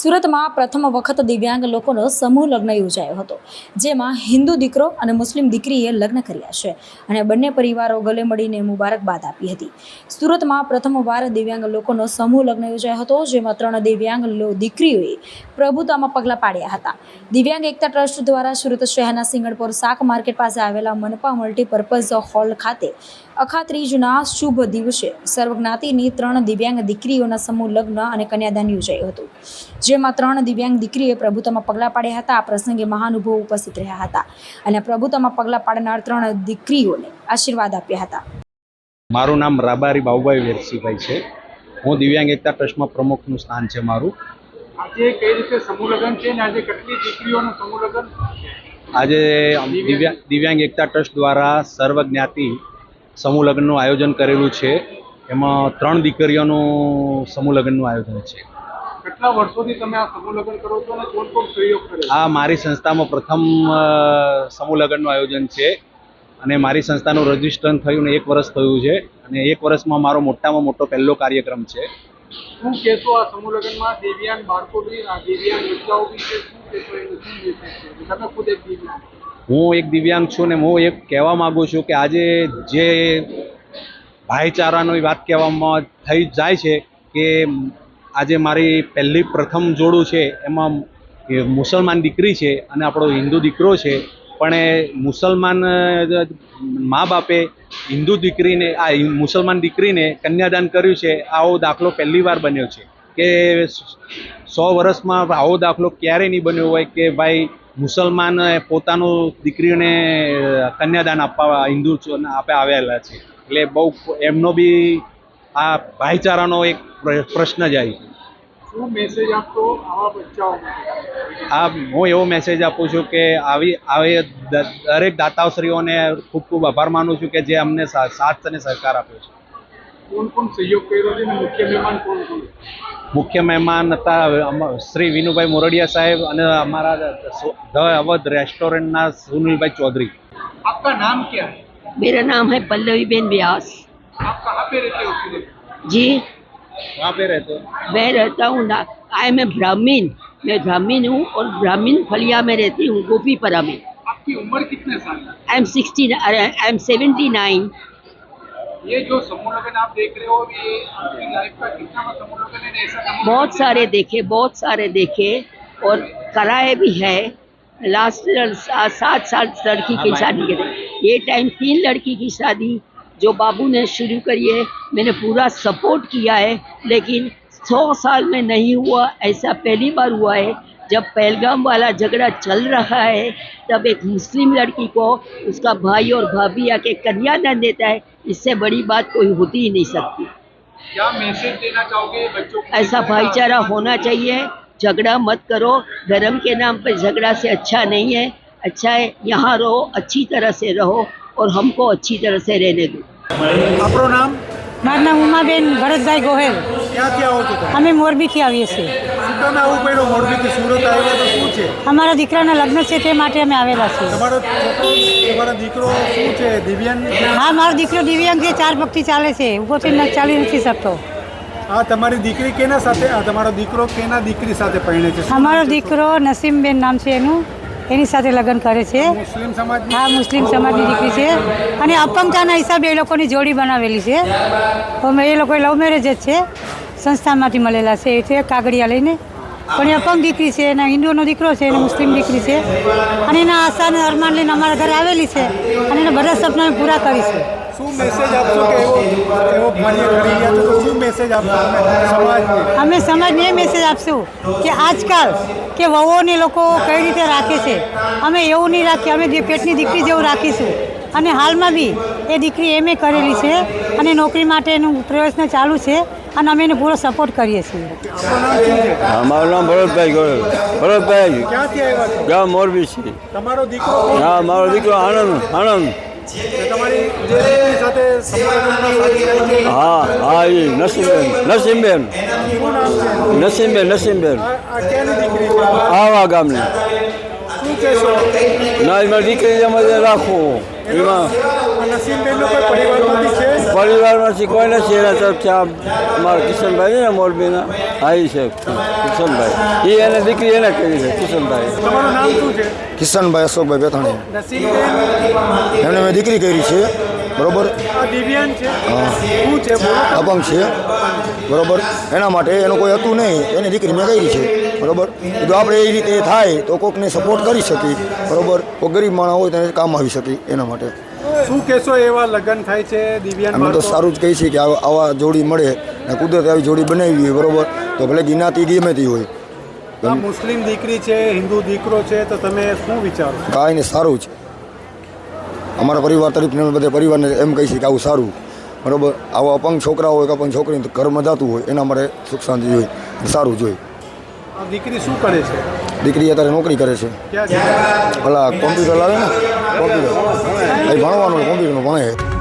સુરતમાં પ્રથમ વખત દિવ્યાંગ લોકોનો સમૂહ લગ્ન યોજાયો હતો, જેમાં હિન્દુ દીકરો અને મુસ્લિમ દીકરીએ લગ્ન કર્યા છે અને બંને પરિવારો ગલે મળીને મુબારકબાદ આપી હતી. સુરતમાં પ્રથમવાર દિવ્યાંગ લોકોનો સમૂહ લગ્ન યોજાયો હતો, જેમાં ત્રણ દિવ્યાંગ દીકરીઓએ પ્રભુતામાં પગલાં પાડ્યા હતા. દિવ્યાંગ એકતા ટ્રસ્ટ દ્વારા સુરત શહેરના સિંગણપોર શાક માર્કેટ પાસે આવેલા મનપા મલ્ટીપર્પઝ હોલ ખાતે અખાત્રીજના શુભ દિવસે સર્વજ્ઞાતિની ત્રણ દિવ્યાંગ દીકરીઓના સમૂહ લગ્ન અને કન્યાદાન યોજાયું હતું. જેમાં ત્રણ દિવ્યાંગ દીકરીએ પ્રભુતામાં પગલાં પાડ્યા હતા. આ પ્રસંગે મહાનુભાવો ઉપસ્થિત રહ્યા હતા અને પ્રભુતામાં પગલાં પાડનાર ત્રણ દીકરીઓને આશીર્વાદ આપ્યા હતા. મારું નામ રાબારી બાબુભાઈ વેરસીભાઈ છે. હું દિવ્યાંગ એકતા ટ્રસ્ટમાં પ્રમુખનું સ્થાન છે મારું. આજે કઈ રીતે સમૂહ લગ્ન છે ને આજે કેટલી દીકરીઓનું સમૂહ લગ્ન? આજે દિવ્યાંગ એકતા ટ્રસ્ટ દ્વારા સર્વ જ્ઞાતિ સમૂહ લગ્નનું આયોજન કરેલું છે. એમાં ત્રણ દીકરીઓનું સમૂહ લગ્નનું આયોજન છે. કેટલા વર્ષોથી તમે આ સમૂહ લગ્ન કરો છો અને કોણ કોણ સહયોગ કરે આ મારી સંસ્થામાં પ્રથમ સમૂહ લગ્નનું આયોજન છે અને મારી સંસ્થાનું રજીસ્ટ્રેશન થયું ને એક વર્ષ થયું છે અને એક વર્ષમાં મારો મોટામાં મોટો પહેલો કાર્યક્રમ છે. શું કહેશો આ સમૂહ લગ્નમાં દિવ્યાંગ બાળકો બી દિવ્યાંગ બચ્ચાઓ બી છે? શું કહેશો તમે ખુદ એક દિવ્યાંગ હું એક દિવ્યાંગ છું ને હું એક કહેવા માગું છું કે આજે જે ભાઈચારાની વાત કહેવામાં થઈ જાય છે કે આજે મારી પહેલી પ્રથમ જોડું છે, એમાં મુસલમાન દીકરી છે અને આપણો હિન્દુ દીકરો છે. પણ એ મુસલમાન મા બાપે હિન્દુ દીકરીને, આ મુસલમાન દીકરીને કન્યાદાન કર્યું છે. આવો દાખલો પહેલી વાર બન્યો છે. કે સો વર્ષમાં આવો દાખલો ક્યારેય નહીં બન્યો હોય કે ભાઈ મુસલમાન પોતાનું દીકરીઓને કન્યાદાન આપવા હિન્દુ આપે આવેલા છે. એટલે બહુ એમનો બી આ ભાઈચારાનો એક પ્રશ્ન જાય છે શું મેસેજ આપશો આવા બચ્ચાઓ આ હું એવો મેસેજ આપું છું કે આવી આવી દરેક દાતાશ્રીઓને ખૂબ ખૂબ આભાર માનું છું કે જે અમને સાથ અને સહકાર આપ્યો છે. કોણ કોણ સહયોગ કર્યો છે અને મુખ્ય મહેમાન કોણ કોણ મુખ્ય મહેમાન હતા અમ- શ્રી વિનુભાઈ મોરડિયા સાહેબ અને અમારા સો- ધ અવધ રેસ્ટોરન્ટના સુનિલભાઈ ચૌધરી આપકા નામ क्या है मेरा नाम है पल्लवी बेन व्यास आप कहाँ पे रहते हो सुरत जी वहाँ पे रहते हैं मैं रहता हूँ ना आई एम ए ब्राह्मीण मैं ब्राह्मीण हूँ और ब्राह्मीण फलिया में रहती हूँ गोपीपरा में आपकी उम्र कितने साल है I am sixty I am seventy nine ये जो समूह लगन आप देख रहे हो ये आपकी लाइफ का कितना है ऐसा बहुत सारे देखे बहुत सारे देखे और कराए भी है। लास्ट सात साल लड़की की शादी करे। ये टाइम तीन लड़की की शादी जो बाबू ने शुरू करी है। मैंने पूरा सपोर्ट किया है लेकिन सौ साल में नहीं हुआ ऐसा पहली बार हुआ है। जब पहलगाम वाला झगड़ा चल रहा है तब एक मुस्लिम लड़की को उसका भाई और भाभी आके कन्यादान देता है इससे बड़ी बात कोई होती ही नहीं सकती क्या मैसेज देना चाहोगे बच्चों को ऐसा भाईचारा होना चाहिए झगड़ा मत करो धर्म के नाम पर झगड़ा से अच्छा नहीं है अच्छा है यहाँ रहो अच्छी तरह से रहो और हमको अच्छी तरह से रहने दो આપણું નામ મારું નામ ઉમાબેન ભરતભાઈ ગોહેલ ક્યાંથી આવો છો તમે અમે મોરબીથી આવીએ છીએ શું તમે પડ્યું? મોરબીથી સુરત આવ્યા તો શું છે? અમારા દીકરાના લગ્ન છે તે માટે અમે આવેલા છીએ. તમારો છોકરો તમારો દીકરો શું છે? દિવ્યાંગ હા મારો દીકરો દિવ્યાંગ છે ચાર પગથી ચાલે છે. ઊભોથી ન- ચાલી નથી શકતો. આ તમારી દીકરી કેના સાથે આ તમારો દીકરો કેના દીકરી સાથે પરણે છે? અમારો દીકરો નસીમબેન નામ છે એનું. એની સાથે લગ્ન કરે છે. મુસ્લિમ સમાજ હા મુસ્લિમ સમાજની દીકરી છે. અને અપંગતાના હિસાબે એ લોકોની જોડી બનાવેલી છે. અમે એ લોકો લવ મેરેજ જ છે. સંસ્થામાંથી મળેલા છે. એટલે કાગડિયા લઈને. પણ એ અપંગ દીકરી છે એના હિન્દુનો દીકરો છે એને મુસ્લિમ દીકરી છે. અને એના આશા અને અરમાન લઈને અમારા ઘરે આવેલી છે અને એના બધા સપના અમે પૂરા કરીશું કરી છો. અમે સમાજને. એ મેસેજ આપશું કે આજકાલ કે વહુઓને લોકો કઈ રીતે રાખે છે. અમે એવું નહીં રાખીએ અમે જે પેટની દીકરી જેવું રાખીશું. અને હાલમાં બી એ દીકરી એમ એ કરેલી છે અને નોકરી માટેનું પ્રયત્ન ચાલુ છે. અને અમે એને પૂરો સપોર્ટ કરીએ છીએ. અમારું નામ ભરતભાઈ ગોયલ ભરતભાઈ. ગામ મોરબી છે. તમારો દીકરો હા મારો દીકરો આણંદ આણંદ. હા હા એ નસીમબેન નસીમબેન નસીમબેન નસીમબેન આવા ગામની. ના મારી દીકરી રાખો. રાખવું એમાં પરિવારમાંથી છે પરિવારમાંથી કોઈ નથી એના તરફથી આમ મારા કિશનભાઈ ને મોરબીના હાઈ છે કિશનભાઈ. એ એને દીકરી એને કરી છે કિશનભાઈ. તમારું નામ શું છે? કિશનભાઈ અશોકભાઈ બેથાણી. એમને મેં દીકરી કરી છે બરોબર? આ છે? શું અપંગ છે બરોબર? એના માટે એનું કોઈ હતું નહીં એની દીકરી મેં કરી છે બરોબર? જો આપણે એ રીતે થાય તો કોકને સપોર્ટ કરી શકીએ બરોબર? કોઈ ગરીબ માણસ હોય તેને કામ આવી શકે એના માટે. શું કહેશો એવા લગ્ન થાય છે દિવ્યાંગ અમે તો સારું જ કહીએ છીએ કે આવા જોડી મળે ને કુદરત આવી જોડી બનાવી હોય બરોબર? તો ભલે જ્ઞાતિ ગમે તે હોય. મુસ્લિમ દીકરી છે હિન્દુ દીકરો છે તો તમે શું વિચારો કાંઈ ને સારું જ. અમારા પરિવાર તરફથી અમે બધા પરિવારને એમ કહી છીએ કે આવું સારું. બરોબર? આવા અપંગ છોકરા હોય કે અપંગ છોકરી ઘરમાં જતું હોય એના માટે સુખ શાંતિ હોય સારું જોઈએ. દીકરી શું કરે છે? દીકરી અત્યારે નોકરી કરે છે. ભલા છે? કોમ્પ્યુટર લાવે ને? કોમ્પ્યુટર એ ભણવાનું કોમ્પ્યુટરનું ભણે છે